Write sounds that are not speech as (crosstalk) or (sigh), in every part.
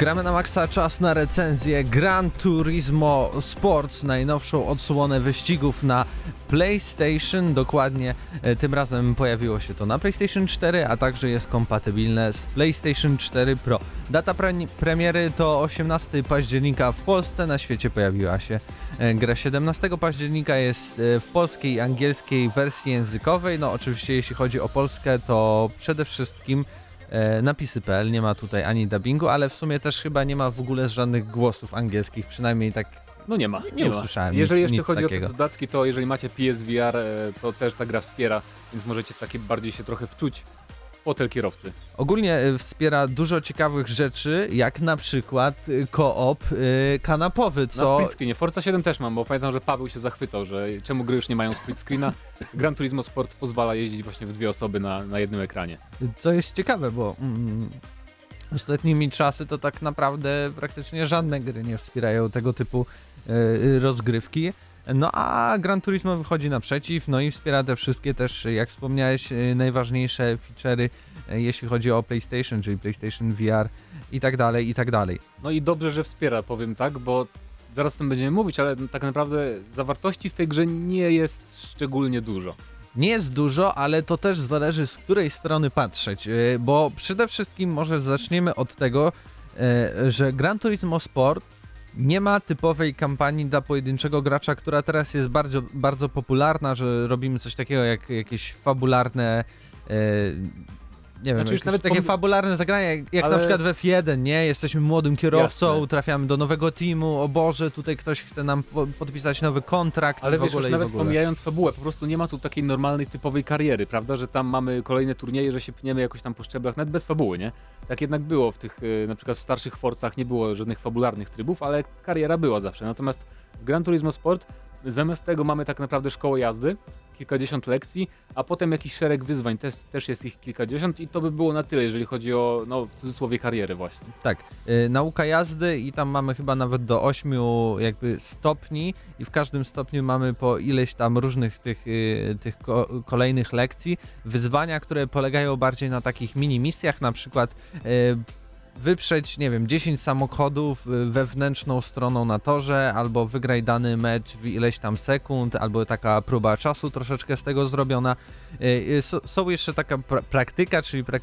Gramy na maksa czas na recenzję Gran Turismo Sports, najnowszą odsłonę wyścigów na PlayStation. Dokładnie e, tym razem pojawiło się to na PlayStation 4, a także jest kompatybilne z PlayStation 4 Pro. Data pre premiery to 18 października w Polsce, na świecie pojawiła się e, gra 17 października, jest e, w polskiej i angielskiej wersji językowej. No oczywiście jeśli chodzi o Polskę, to przede wszystkim napisy.pl, nie ma tutaj ani dubbingu, ale w sumie też chyba nie ma w ogóle żadnych głosów angielskich, przynajmniej tak No nie ma. Nie ma. usłyszałem Jeżeli jeszcze chodzi takiego. o te dodatki, to jeżeli macie PSVR, e, to też ta gra wspiera, więc możecie takie bardziej się trochę wczuć fotel kierowcy. Ogólnie y, wspiera dużo ciekawych rzeczy, jak na przykład y, koop y, kanapowy, Na co... split screenie. Forza 7 też mam, bo pamiętam, że Paweł się zachwycał, że czemu gry już nie mają split screena. Gran Turismo Sport pozwala jeździć właśnie w dwie osoby na, na jednym ekranie. Co jest ciekawe, bo mm, ostatnimi czasy to tak naprawdę praktycznie żadne gry nie wspierają tego typu rozgrywki. No a Gran Turismo wychodzi naprzeciw, no i wspiera te wszystkie też, jak wspomniałeś, y, najważniejsze feature'y, y, jeśli chodzi o PlayStation, czyli PlayStation VR i tak dalej, i tak dalej. No i dobrze, że wspiera, powiem tak, bo zaraz o tym będziemy mówić, ale tak naprawdę zawartości w tej grze nie jest szczególnie dużo. Nie jest dużo, ale to też zależy z której strony patrzeć, yy, bo przede wszystkim może zaczniemy od tego, że Gran Turismo Sport nie ma typowej kampanii dla pojedynczego gracza, która teraz jest bardzo, bardzo popularna, że robimy coś takiego jak jakieś fabularne yy, nie wiem, Znaczy już jakieś nawet takie pom- fabularne zagrania, jak, jak Ale- na przykład w F1, nie? Jesteśmy młodym kierowcą, Jasne. trafiamy do nowego teamu, o Boże, tutaj ktoś chce nam po- podpisać nowy kontrakt Ale i w wiesz, ogóle, już nawet ogóle. pomijając fabułę, po prostu nie ma tu takiej normalnej, typowej kariery, prawda? Że tam mamy kolejne turnieje, że się pniemy jakoś tam po szczeblach, nawet bez fabuły, nie? Tak jednak było w tych, y, na przykład w starszych Forcach nie było żadnych fabularnych trybów, ale kariera była zawsze. Natomiast w Gran Turismo Sport zamiast tego mamy tak naprawdę szkołę jazdy, kilkadziesiąt lekcji, a potem jakiś szereg wyzwań, też, też jest ich kilkadziesiąt i to by było na tyle, jeżeli chodzi o, no w cudzysłowie, karierę właśnie. Tak, y, nauka jazdy i tam mamy chyba nawet do 8 jakby stopni i w każdym stopniu mamy po ileś tam różnych tych, y, tych ko kolejnych lekcji. Wyzwania, które polegają bardziej na takich mini misjach, na przykład y, wyprzeć, nie wiem, 10 samochodów y, wewnętrzną stroną na torze, albo wygraj dany mecz w ileś tam sekund, albo taka próba czasu troszeczkę z tego zrobiona. Y, y, Są jeszcze taka pra praktyka, czyli prak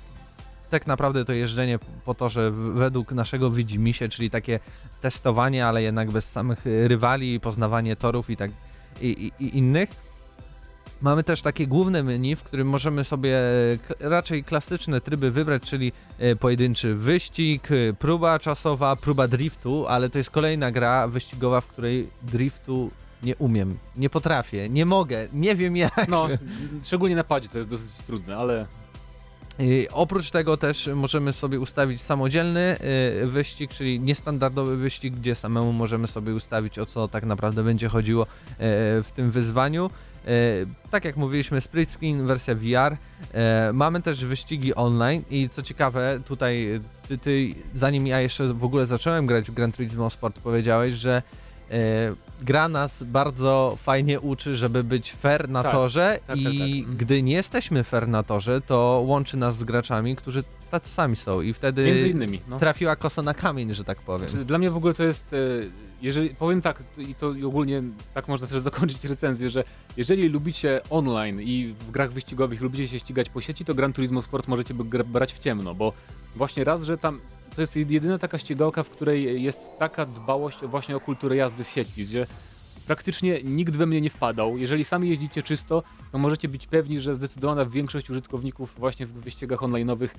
tak naprawdę to jeżdżenie po torze w- według naszego widzimisię, czyli takie testowanie, ale jednak bez samych rywali, poznawanie torów i tak i, i, i innych. Mamy też takie główne menu, w którym możemy sobie raczej klasyczne tryby wybrać, czyli e, pojedynczy wyścig, e, próba czasowa, próba driftu, ale to jest kolejna gra wyścigowa, w której driftu nie umiem, nie potrafię, nie mogę, nie wiem jak. No, szczególnie na padzie to jest dosyć trudne, ale I oprócz tego też możemy sobie ustawić samodzielny wyścig, czyli niestandardowy wyścig, gdzie samemu możemy sobie ustawić o co tak naprawdę będzie chodziło w tym wyzwaniu. Y, Tak jak mówiliśmy, split screen, wersja VR. Y, Mamy też wyścigi online i co ciekawe, tutaj ty, ty, zanim ja jeszcze w ogóle zacząłem grać w Gran Turismo Sport, powiedziałeś, że y, gra nas bardzo fajnie uczy, żeby być fair na Tak, torze tak, i tak, tak. Mhm. gdy nie jesteśmy fair na torze, to łączy nas z graczami, którzy tacy sami są i wtedy między innymi. No. trafiła kosa na kamień, że tak powiem. Czy Dla mnie w ogóle to jest, e, jeżeli powiem tak, i to ogólnie tak można też zakończyć recenzję, że jeżeli lubicie online i w grach wyścigowych lubicie się ścigać po sieci, to Gran Turismo Sport możecie brać w ciemno, bo właśnie raz, że tam to jest jedyna taka ścigałka, w której jest taka dbałość właśnie o kulturę jazdy w sieci, gdzie praktycznie nikt we mnie nie wpadał. Jeżeli sami jeździcie czysto, to możecie być pewni, że zdecydowana większość użytkowników właśnie w wyścigach online'owych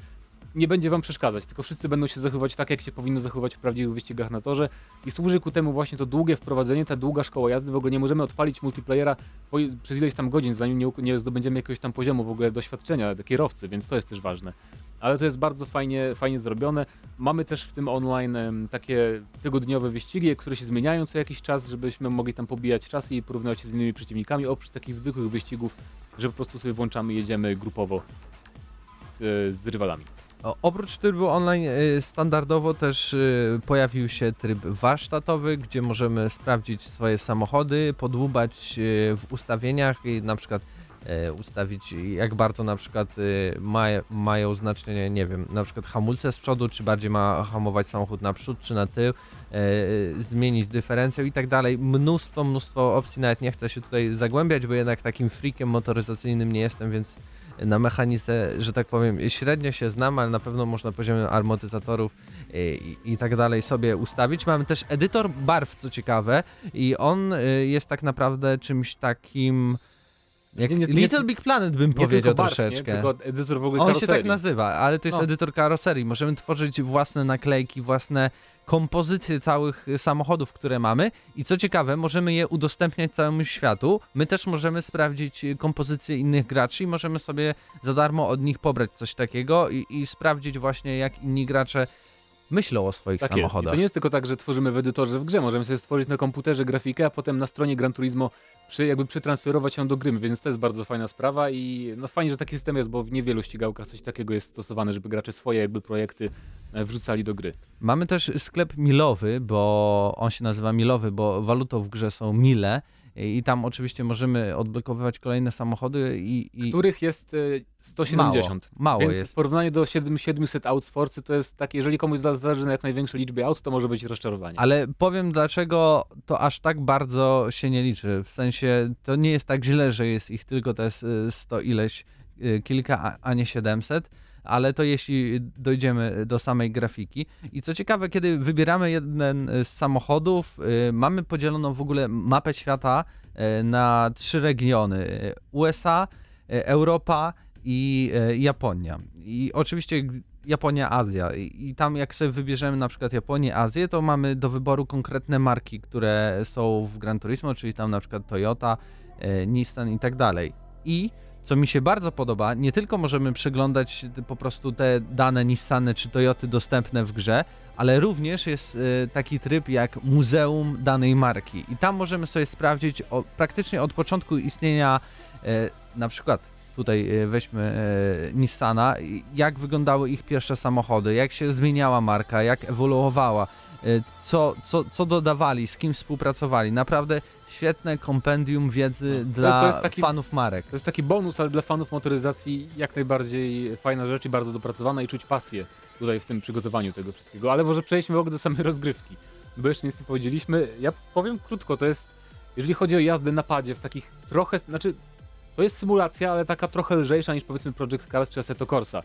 nie będzie wam przeszkadzać, tylko wszyscy będą się zachowywać tak, jak się powinno zachowywać w prawdziwych wyścigach na torze i służy ku temu właśnie to długie wprowadzenie, ta długa szkoła jazdy. W ogóle nie możemy odpalić multiplayera po, przez ileś tam godzin, zanim nie, nie zdobędziemy jakiegoś tam poziomu w ogóle doświadczenia kierowcy, więc to jest też ważne. Ale to jest bardzo fajnie, fajnie zrobione. Mamy też w tym online takie tygodniowe wyścigi, które się zmieniają co jakiś czas, żebyśmy mogli tam pobijać czasy i porównywać się z innymi przeciwnikami, oprócz takich zwykłych wyścigów, że po prostu sobie włączamy jedziemy grupowo z, z rywalami. Oprócz trybu online y, standardowo też y, pojawił się tryb warsztatowy, gdzie możemy sprawdzić swoje samochody, podłubać y, w ustawieniach i na przykład ustawić, jak bardzo na przykład ma, mają znaczenie, nie wiem, na przykład hamulce z przodu, czy bardziej ma hamować samochód na przód, czy na tył, zmienić dyferencjał i tak dalej. Mnóstwo, mnóstwo opcji, nawet nie chcę się tutaj zagłębiać, bo jednak takim freakiem motoryzacyjnym nie jestem, więc na mechanice, że tak powiem, średnio się znam, ale na pewno można poziomem amortyzatorów i, i tak dalej sobie ustawić. Mamy też edytor barw, co ciekawe, i on y, jest tak naprawdę czymś takim. Jak Nie- nie- nie- Little Big Planet bym Nie powiedział barw, troszeczkę. Nie, tylko edytor w ogóle On się karoserii. tak nazywa, ale to jest No. edytor karoserii. Możemy tworzyć własne naklejki, własne kompozycje całych y, samochodów, które mamy i co ciekawe, możemy je udostępniać całemu światu. My też możemy sprawdzić y, kompozycje innych graczy i możemy sobie za darmo od nich pobrać coś takiego i, i sprawdzić właśnie jak inni gracze myślą o swoich Tak jest. I samochodach. to nie jest tylko tak, że tworzymy w edytorze w grze. Możemy sobie stworzyć na komputerze grafikę, a potem na stronie Gran Turismo przy, jakby przetransferować ją do gry, więc to jest bardzo fajna sprawa i no fajnie, że taki system jest, bo w niewielu ścigałkach coś takiego jest stosowane, żeby gracze swoje jakby projekty e, wrzucali do gry. Mamy też sklep milowy, bo on się nazywa milowy, bo walutą w grze są mile i tam oczywiście możemy odblokowywać kolejne samochody i, i Których jest e, 170. mało, mało Więc jest. w porównaniu do 7, 700 aut z Forcy to jest takie, jeżeli komuś zależy na jak największej liczbie aut, to może być rozczarowanie. Ale powiem dlaczego to aż tak bardzo się nie liczy. W sensie to nie jest tak źle, że jest ich tylko te s- 100 ileś, y, kilka, a nie 700. Ale to jeśli dojdziemy do samej grafiki. I co ciekawe, kiedy wybieramy jeden z samochodów, y, mamy podzieloną w ogóle mapę świata y, na trzy regiony: y, USA, Europa i Japonia. I oczywiście Japonia, Azja. I, tam jak sobie wybierzemy na przykład Japonię, Azję, to mamy do wyboru konkretne marki, które są w Gran Turismo, czyli tam na przykład Toyota, Nissan i tak dalej. I co mi się bardzo podoba, nie tylko możemy przeglądać po prostu te dane Nissany czy Toyoty dostępne w grze, ale również jest e, taki tryb jak muzeum danej marki. I tam możemy sobie sprawdzić o, praktycznie od początku istnienia e, na przykład tutaj e, weźmy Nissana, jak wyglądały ich pierwsze samochody, jak się zmieniała marka, jak ewoluowała, co, co, co dodawali, z kim współpracowali. Naprawdę świetne kompendium wiedzy No, dla to taki- fanów marek. To jest taki bonus, ale dla fanów motoryzacji jak najbardziej fajna rzecz i bardzo dopracowana i czuć pasję tutaj w tym przygotowaniu tego wszystkiego. Ale może przejdźmy w ogóle do samej rozgrywki, bo jeszcze nic nie powiedzieliśmy. Ja powiem krótko, to jest, jeżeli chodzi o jazdę na padzie w takich trochę, znaczy to jest symulacja, ale taka trochę lżejsza niż powiedzmy Project Cars czy Assetto Corsa.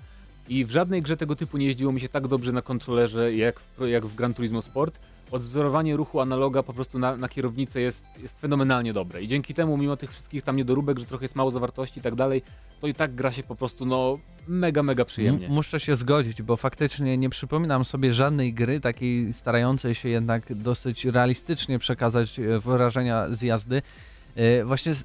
I w żadnej grze tego typu nie jeździło mi się tak dobrze na kontrolerze jak w, jak w Gran Turismo Sport. Odwzorowanie ruchu analoga po prostu na, na kierownicę jest, jest fenomenalnie dobre. I dzięki temu, mimo tych wszystkich tam niedoróbek, że trochę jest mało zawartości i tak dalej, to i tak gra się po prostu no mega, mega przyjemnie. Muszę się zgodzić, bo faktycznie nie przypominam sobie żadnej gry takiej starającej się jednak dosyć realistycznie przekazać e, wrażenia z jazdy. E, Właśnie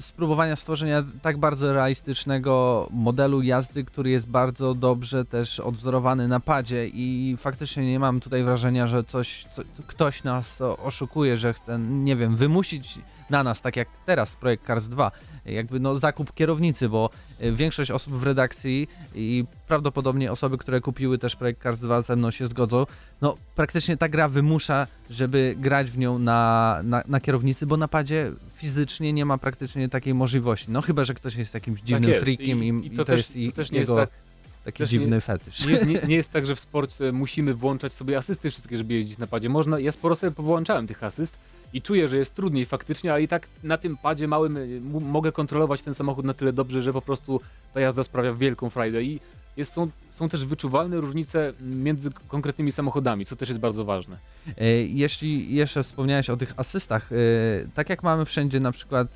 spróbowania stworzenia tak bardzo realistycznego modelu jazdy, który jest bardzo dobrze też odwzorowany na padzie i faktycznie nie mam tutaj wrażenia, że coś, co, ktoś nas oszukuje, że chce, nie wiem, wymusić na nas, tak jak teraz projekt Cars 2, jakby no zakup kierownicy, bo e, większość osób w redakcji i prawdopodobnie osoby, które kupiły też projekt Cars 2 ze mną się zgodzą, no praktycznie ta gra wymusza, żeby grać w nią na, na, na kierownicy, bo na padzie fizycznie nie ma praktycznie takiej możliwości. No chyba, że ktoś jest jakimś dziwnym tak jest. freakiem i, I, i to, też, jest i, to też nie jest jego tak, taki też nie- dziwny fetysz. nie, jest- nie, nie jest tak, że w sporcie musimy włączać sobie asysty wszystkie, żeby jeździć na padzie. Można, ja sporo sobie powłączałem tych asyst i czuję, że jest trudniej faktycznie, ale i tak na tym padzie małym y, mogę kontrolować ten samochód na tyle dobrze, że po prostu ta jazda sprawia wielką frajdę. I jest, są, są też wyczuwalne różnice między konkretnymi samochodami, co też jest bardzo ważne. E, Jeśli jeszcze wspomniałeś o tych asystach, e, tak jak mamy wszędzie na przykład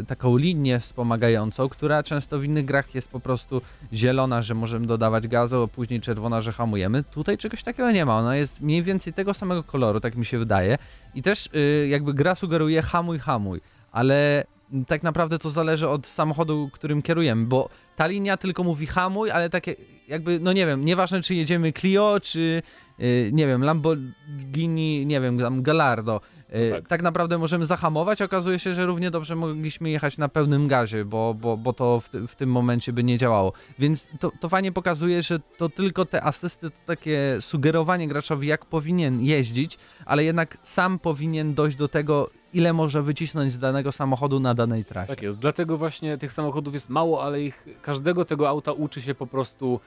e, taką linię wspomagającą, która często w innych grach jest po prostu zielona, że możemy dodawać gazu, a później czerwona, że hamujemy. Tutaj czegoś takiego nie ma. Ona jest mniej więcej tego samego koloru, tak mi się wydaje. I też jakby gra sugeruje hamuj, hamuj, ale tak naprawdę to zależy od samochodu, którym kierujemy, bo ta linia tylko mówi hamuj, ale takie jakby, no nie wiem, nieważne czy jedziemy Clio, czy y, nie wiem, Lamborghini, nie wiem, tam Gallardo. Y, Tak. tak. naprawdę możemy zahamować, okazuje się, że równie dobrze mogliśmy jechać na pełnym gazie, bo, bo, bo to w, w tym momencie by nie działało. Więc to, to fajnie pokazuje, że to tylko te asysty, to takie sugerowanie graczowi, jak powinien jeździć, ale jednak sam powinien dojść do tego, ile może wycisnąć z danego samochodu na danej trasie. Tak jest, dlatego właśnie tych samochodów jest mało, ale ich każdego tego auta uczy się po prostu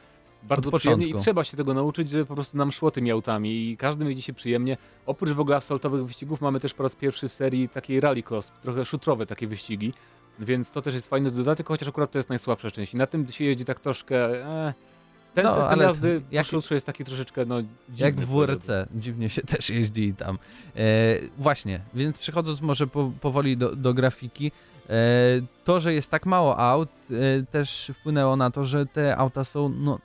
bardzo przyjemnie i trzeba się tego nauczyć, żeby po prostu nam szło tymi autami i każdy jeździ się przyjemnie. Oprócz w ogóle asfaltowych wyścigów mamy też po raz pierwszy w serii takiej rallycross, trochę szutrowe takie wyścigi, więc to też jest fajny dodatek, chociaż akurat to jest najsłabsza część i na tym się jeździ tak troszkę... E, ten No, system ale jazdy jak- szutrze jest taki troszeczkę no, dziwny. Jak w WRC, dziwnie się (laughs) też jeździ tam. E, właśnie, więc przechodząc może po, powoli do, do grafiki, e, to, że jest tak mało aut, e, też wpłynęło na to, że te auta są no, No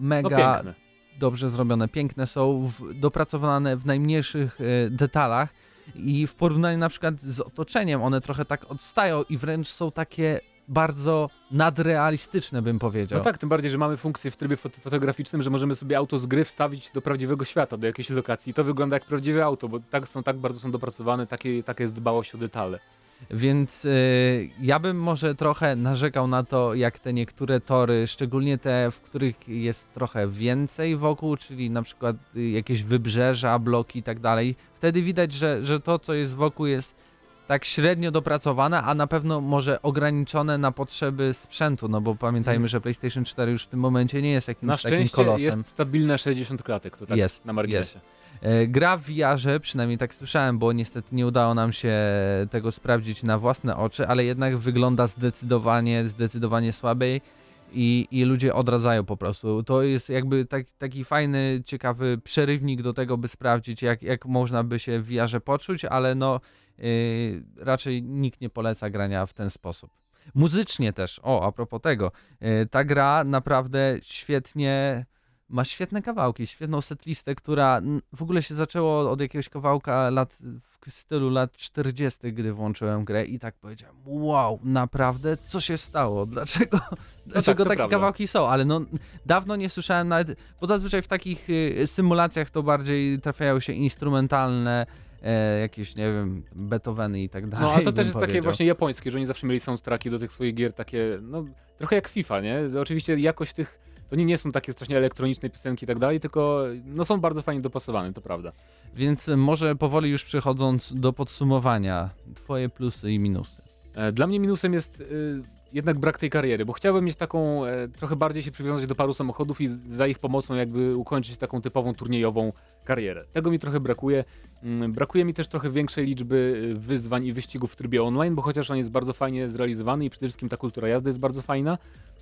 mega piękne. dobrze zrobione, piękne są, w, dopracowane w najmniejszych e, detalach i w porównaniu na przykład z otoczeniem one trochę tak odstają i wręcz są takie bardzo nadrealistyczne, bym powiedział. No tak, tym bardziej, że mamy funkcję w trybie fot- fotograficznym, że możemy sobie auto z gry wstawić do prawdziwego świata, do jakiejś lokacji. I to wygląda jak prawdziwe auto, bo tak są tak bardzo są dopracowane, takie, taka jest dbałość o detale. Więc y, ja bym może trochę narzekał na to, jak te niektóre tory, szczególnie te, w których jest trochę więcej wokół, czyli na przykład y, jakieś wybrzeża, bloki i tak dalej. Wtedy widać, że, że to, co jest wokół, jest tak średnio dopracowane, a na pewno może ograniczone na potrzeby sprzętu, no bo pamiętajmy, Mhm. że PlayStation 4 już w tym momencie nie jest jakimś Na takim szczęście kolosem. jest stabilne 60 klatek, to tak Jest, na marginesie. E, Gra w VR-ze, przynajmniej tak słyszałem, bo niestety nie udało nam się tego sprawdzić na własne oczy, ale jednak wygląda zdecydowanie, zdecydowanie słabiej i, i ludzie odradzają po prostu. To jest jakby tak, taki fajny, ciekawy przerywnik do tego, by sprawdzić, jak, jak można by się w VR-ze poczuć, ale no raczej nikt nie poleca grania w ten sposób. Muzycznie też, o, a propos tego, yy, ta gra naprawdę świetnie ma świetne kawałki, świetną setlistę, która w ogóle się zaczęło od jakiegoś kawałka lat w stylu lat 40., gdy włączyłem grę i tak powiedziałem, wow, naprawdę, co się stało? Dlaczego, dlaczego to takie prawda. kawałki są? Ale no, dawno nie słyszałem nawet, bo zazwyczaj w takich y, symulacjach to bardziej trafiają się instrumentalne, e, jakieś, nie wiem, Beethoveny i tak dalej. No a to bym też jest takie powiedział. właśnie japońskie, że oni zawsze mieli soundtracki do tych swoich gier takie, no trochę jak FIFA, nie? Oczywiście jakość tych, to nie, nie są takie strasznie elektroniczne piosenki i tak dalej, tylko no są bardzo fajnie dopasowane, to prawda. Więc może powoli już przechodząc do podsumowania, twoje plusy i minusy. E, Dla mnie minusem jest y, jednak brak tej kariery, bo chciałbym mieć taką, e, trochę bardziej się przywiązać do paru samochodów i za ich pomocą jakby ukończyć taką typową turniejową karierę. Tego mi trochę brakuje. Mm, Brakuje mi też trochę większej liczby y, wyzwań i wyścigów w trybie online, bo chociaż on jest bardzo fajnie zrealizowany i przede wszystkim ta kultura jazdy jest bardzo fajna, e,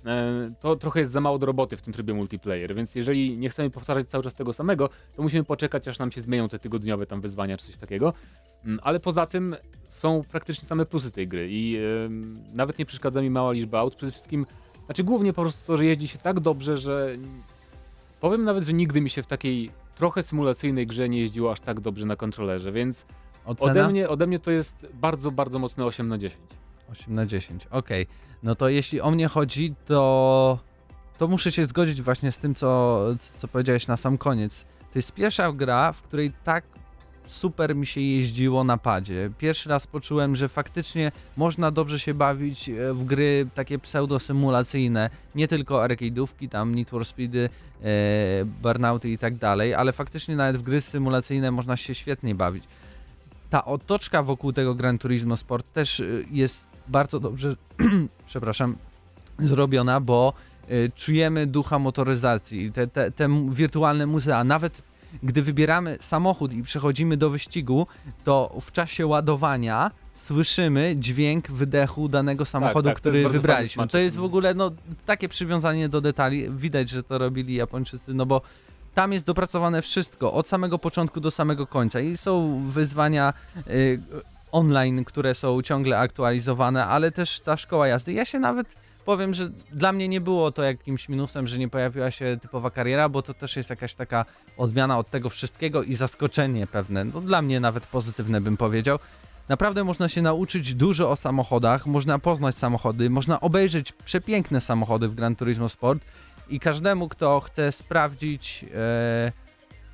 to trochę jest za mało do roboty w tym trybie multiplayer, więc jeżeli nie chcemy powtarzać cały czas tego samego, to musimy poczekać, aż nam się zmienią te tygodniowe tam wyzwania czy coś takiego. Mm, Ale poza tym są praktycznie same plusy tej gry i em, nawet nie przeszkadza mi mała liczba aut. Przede wszystkim, znaczy głównie po prostu to, że jeździ się tak dobrze, że powiem nawet, że nigdy mi się w takiej trochę symulacyjnej grze nie jeździło aż tak dobrze na kontrolerze, więc Ocena? ode mnie, ode mnie to jest bardzo, bardzo mocne 8 na 10. 8 na 10, okej. No to jeśli o mnie chodzi, to, to muszę się zgodzić właśnie z tym, co, co powiedziałeś na sam koniec. To jest pierwsza gra, w której tak super mi się jeździło na padzie. Pierwszy raz poczułem, że faktycznie można dobrze się bawić e, w gry takie pseudo-symulacyjne, nie tylko arcade'ówki, tam Need for Speedy, e, Burnouty i tak dalej, ale faktycznie nawet w gry symulacyjne można się świetnie bawić. Ta otoczka wokół tego Gran Turismo Sport też y, jest bardzo dobrze, (clears throat) przepraszam, zrobiona, bo y, czujemy ducha motoryzacji, te, te, te wirtualne muzea. Nawet gdy wybieramy samochód i przechodzimy do wyścigu, to w czasie ładowania słyszymy dźwięk wydechu danego samochodu, tak, jest który wybraliśmy. To jest w ogóle no, takie przywiązanie do detali. Widać, że to robili Japończycy, no bo tam jest dopracowane wszystko, od samego początku do samego końca i są wyzwania y, online, które są ciągle aktualizowane, ale też ta szkoła jazdy. Ja się nawet powiem, że dla mnie nie było to jakimś minusem, że nie pojawiła się typowa kariera, bo to też jest jakaś taka odmiana od tego wszystkiego i zaskoczenie pewne. No, dla mnie nawet pozytywne bym powiedział. Naprawdę można się nauczyć dużo o samochodach, można poznać samochody, można obejrzeć przepiękne samochody w Gran Turismo Sport i każdemu, kto chce sprawdzić, e,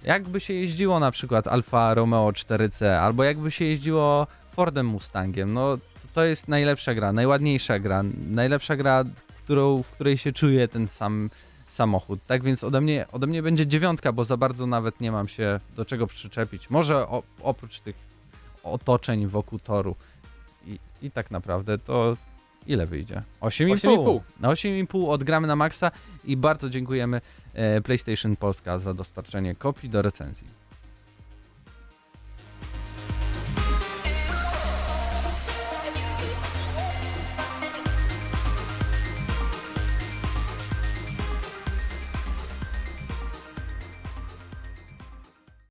jakby się jeździło na przykład Alfa Romeo 4C, albo jakby się jeździło Fordem Mustangiem, no to- jest najlepsza gra, najładniejsza gra, najlepsza gra, w, którą, w której się czuje ten sam samochód. Tak więc ode mnie, ode mnie będzie dziewiątka, bo za bardzo nawet nie mam się do czego przyczepić. Może o, oprócz tych otoczeń wokół toru. I, i tak naprawdę to ile wyjdzie? 8,5. 8,5. Na 8,5 odgramy na maksa i bardzo dziękujemy e, PlayStation Polska za dostarczenie kopii do recenzji.